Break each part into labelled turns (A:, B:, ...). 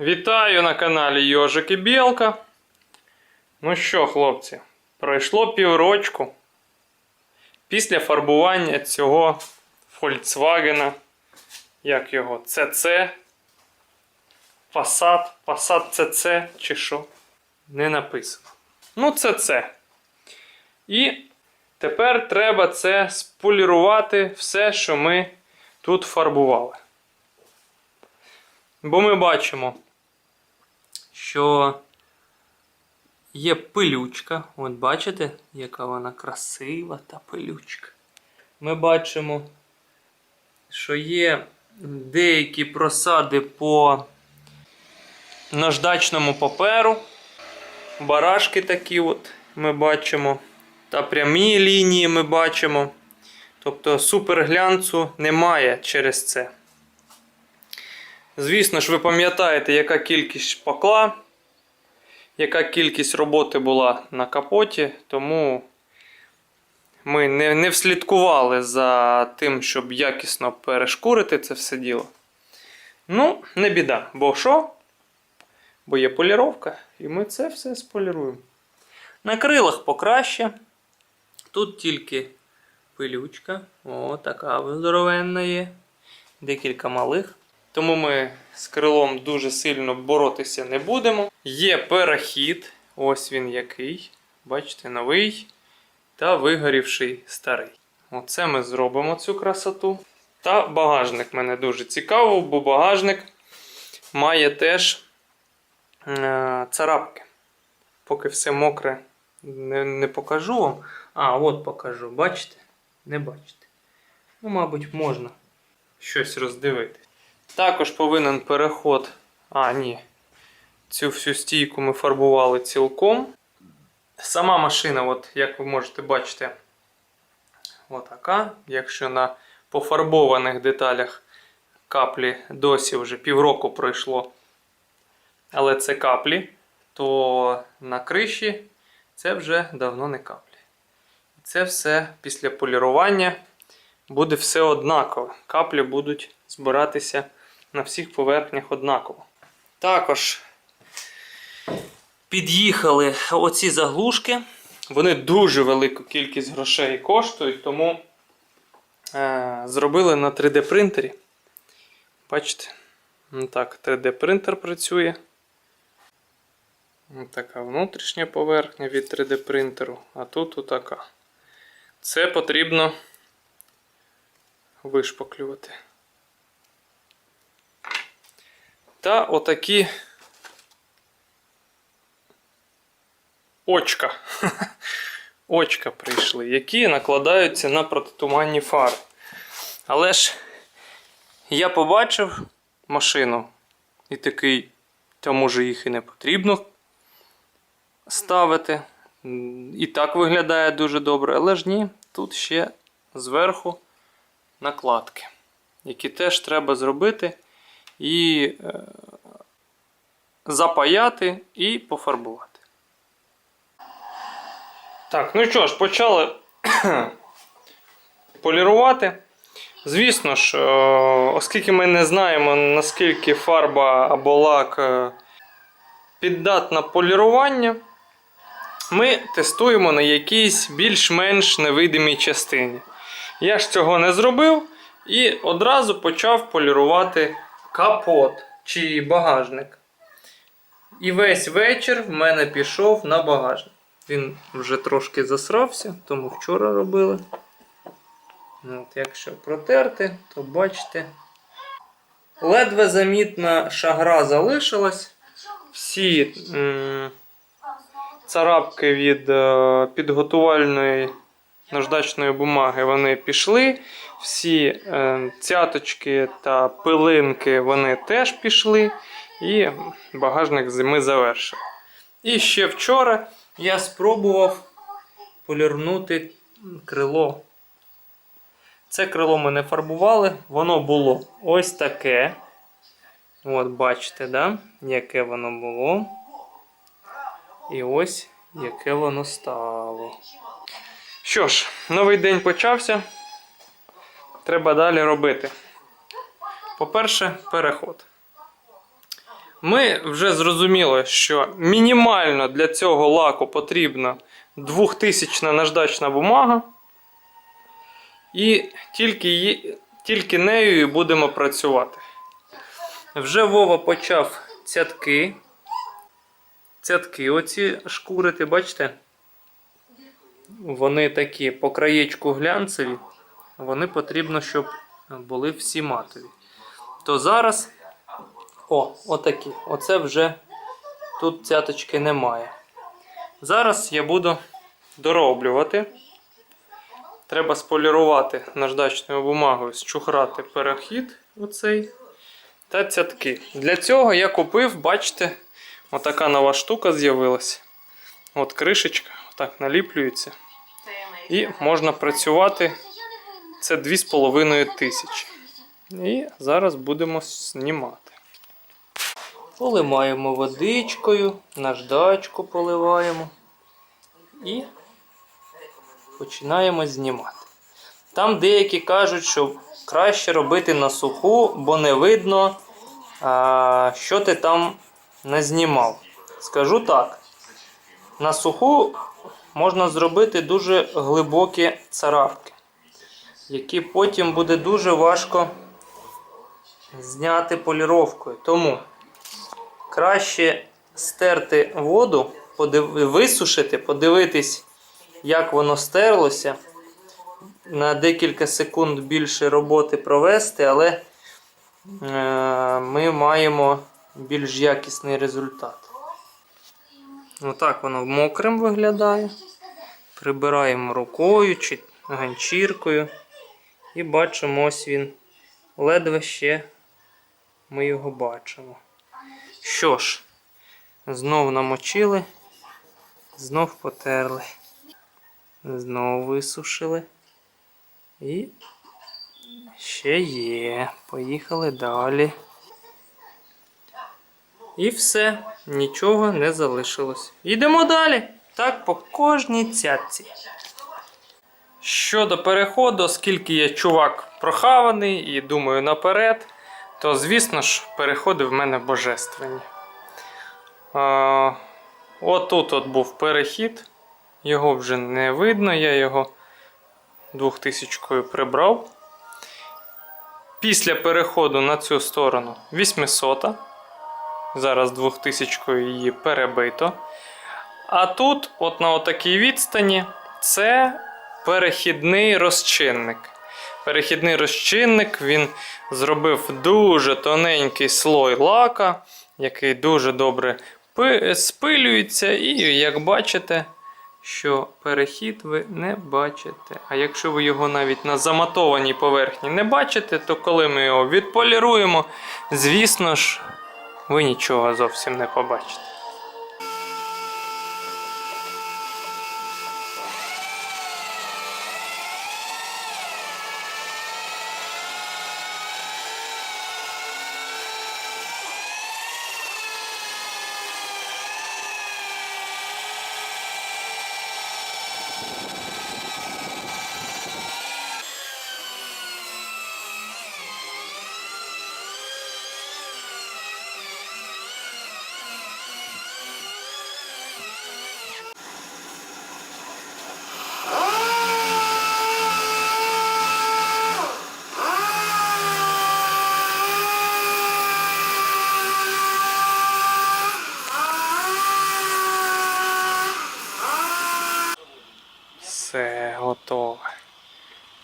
A: Вітаю на каналі Йожик і Білка. Ну що, хлопці, пройшло піврочку після фарбування цього Volkswagen, як його, CC, Passat, Passat CC чи що? Не написано. Ну, CC. І тепер треба це сполірувати все, що ми тут фарбували. Бо ми бачимо, що є пилючка. От бачите, яка вона красива та пилючка. Ми бачимо, що є деякі просади по наждачному паперу. Барашки такі от ми бачимо. Та прямі лінії ми бачимо. Тобто суперглянцу немає через це. Звісно ж, ви пам'ятаєте, яка кількість шпакла, яка кількість роботи була на капоті, тому ми не, не вслідкували за тим, щоб якісно перешкурити це все діло. Ну, не біда. Бо що? Бо є поліровка, і ми це все споліруємо. На крилах покраще. Тут тільки пилючка. О, така здоровенна є. Декілька малих. Тому ми з крилом дуже сильно боротися не будемо. Є перехід, ось він який. Бачите, новий та вигорівший старий. Оце ми зробимо цю красоту. Та багажник мене дуже цікаво, бо багажник має теж е, царапки. Поки все мокре, не, не покажу вам. А, от покажу. Бачите? Не бачите. Ну, мабуть, можна щось роздивитись. Також повинен переход. А, ні. Цю всю стійку ми фарбували цілком. Сама машина, от, як ви можете бачити, отака. Якщо на пофарбованих деталях каплі досі вже півроку пройшло, але це каплі, то на криші це вже давно не каплі. Це все після полірування буде все однаково. Каплі будуть збиратися на всіх поверхнях однаково. Також під'їхали оці заглушки. Вони дуже велику кількість грошей коштують, тому е, зробили на 3D принтері. Бачите? Ну так, 3D принтер працює. Така внутрішня поверхня від 3D принтеру, а тут отака. Це потрібно вишпаклювати. Та отакі очка. Очка прийшли, які накладаються на протитуманні фари. Але ж я побачив машину і такий, та може їх і не потрібно ставити. І так виглядає дуже добре, але ж ні, тут ще зверху накладки, які теж треба зробити і е, запаяти і пофарбувати. Так, ну що ж, почали полірувати. Звісно ж, е, оскільки ми не знаємо, наскільки фарба або лак е, піддатна полірування, ми тестуємо на якійсь більш-менш невидимій частині. Я ж цього не зробив і одразу почав полірувати капот чи багажник. І весь вечір в мене пішов на багажник. Він вже трошки засрався, тому вчора робили. От, Якщо протерти, то бачите. Ледве замітна шагра залишилась. Всі м царапки від е підготувальної наждачної бумаги вони пішли. Всі е цяточки та пилинки вони теж пішли. І багажник зими завершив. І ще вчора я спробував полірнути крило. Це крило ми не фарбували, воно було ось таке. От, бачите, да? яке воно було. І ось яке воно стало. Що ж, новий день почався. Треба далі робити. По-перше, переход. Ми вже зрозуміли, що мінімально для цього лаку потрібна 2000 наждачна бумага. І тільки, її, тільки нею і будемо працювати. Вже Вова почав цятки. Цятки оці шкурити, бачите? Вони такі по краєчку глянцеві. Вони потрібно, щоб були всі матові. То зараз. О, отакі. Оце вже тут цяточки немає. Зараз я буду дороблювати. Треба сполірувати наждачною бумагою, зчухрати перехід оцей та цятки. Для цього я купив, бачите, отака нова штука з'явилася. От кришечка, отак наліплюється. І можна працювати. Це 2,5 тисячі. І зараз будемо знімати. Поливаємо водичкою, наждачку поливаємо. І починаємо знімати. Там деякі кажуть, що краще робити на суху, бо не видно, що ти там не знімав. Скажу так: на суху можна зробити дуже глибокі царапки, які потім буде дуже важко зняти поліровкою. Тому краще стерти воду, висушити, подивитись, як воно стерлося. На декілька секунд більше роботи провести, але е, ми маємо більш якісний результат. Отак воно мокрим виглядає. Прибираємо рукою чи ганчіркою. І бачимо, ось він ледве ще ми його бачимо. Що ж, знов намочили, знов потерли, знов висушили. І ще є. Поїхали далі. І все, нічого не залишилось. Йдемо далі. Так, по кожній цятці. Щодо переходу, оскільки я чувак прохаваний і думаю наперед, то звісно ж переходи в мене божественні. А, отут от був перехід, його вже не видно, я його двохтисячкою прибрав. Після переходу на цю сторону 800. Зараз двохтисячкою її перебито. А тут, от на отакій відстані, це перехідний розчинник. Перехідний розчинник він зробив дуже тоненький слой лака, який дуже добре спилюється, і, як бачите, що перехід ви не бачите. А якщо ви його навіть на заматованій поверхні не бачите, то коли ми його відполіруємо, звісно ж, ви нічого зовсім не побачите. Все готове.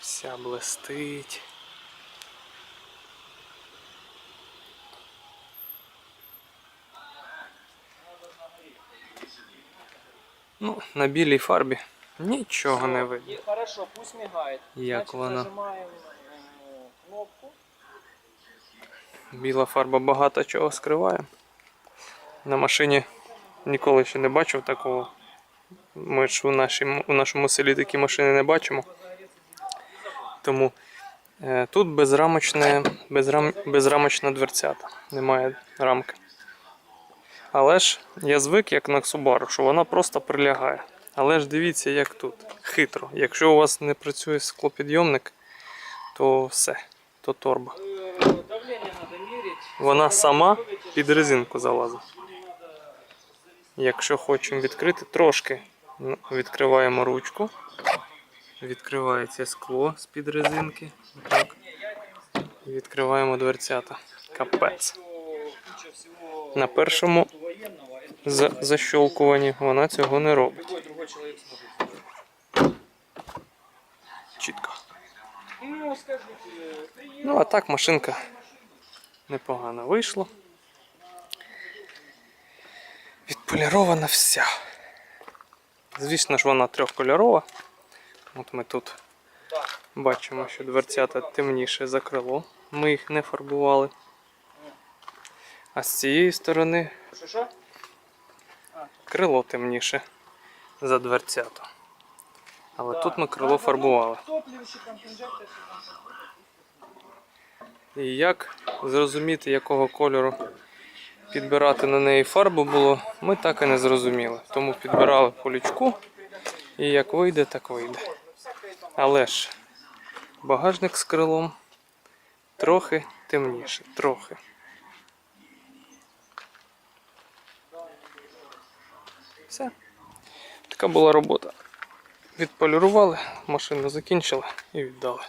A: Вся блистить. Ну, на білій фарбі нічого не видно.
B: Хорошо, пусть мигает.
A: Як
B: Значит,
A: вона?
B: нажимаем э, кнопку.
A: Біла фарба багато чого скриває. На машині ніколи ще не бачив такого. Ми ж у, нашій, у нашому селі такі машини не бачимо. Тому е, тут безрамочне, безрам, безрамочна дверцята. Немає рамки. Але ж я звик, як на Subaru, що вона просто прилягає. Але ж дивіться, як тут. Хитро. Якщо у вас не працює склопідйомник, то все, то торба.
B: Э, Давление надо мерить.
A: Вона
B: Сколько
A: сама
B: вы вытяжете,
A: під резинку залазить. Якщо хочемо відкрити, трошки ну, відкриваємо ручку. Відкривається скло з-під резинки. Отак. І відкриваємо дверцята. Капець. На першому за- защолкуванні вона цього не робить. Чітко.
B: Ну,
A: а так машинка непогано вийшла. Відполірована вся. Звісно ж, вона трьохкольорова. От ми тут бачимо, що дверцята темніше за крило. Ми їх не фарбували. А з цієї сторони крило темніше за дверцято. Але тут ми крило фарбували. І як зрозуміти, якого кольору підбирати на неї фарбу було, ми так і не зрозуміли. Тому підбирали по лючку, і як вийде, так вийде. Але ж багажник з крилом трохи темніше, трохи. Все. Така була робота. Відполірували, машину закінчили і віддали.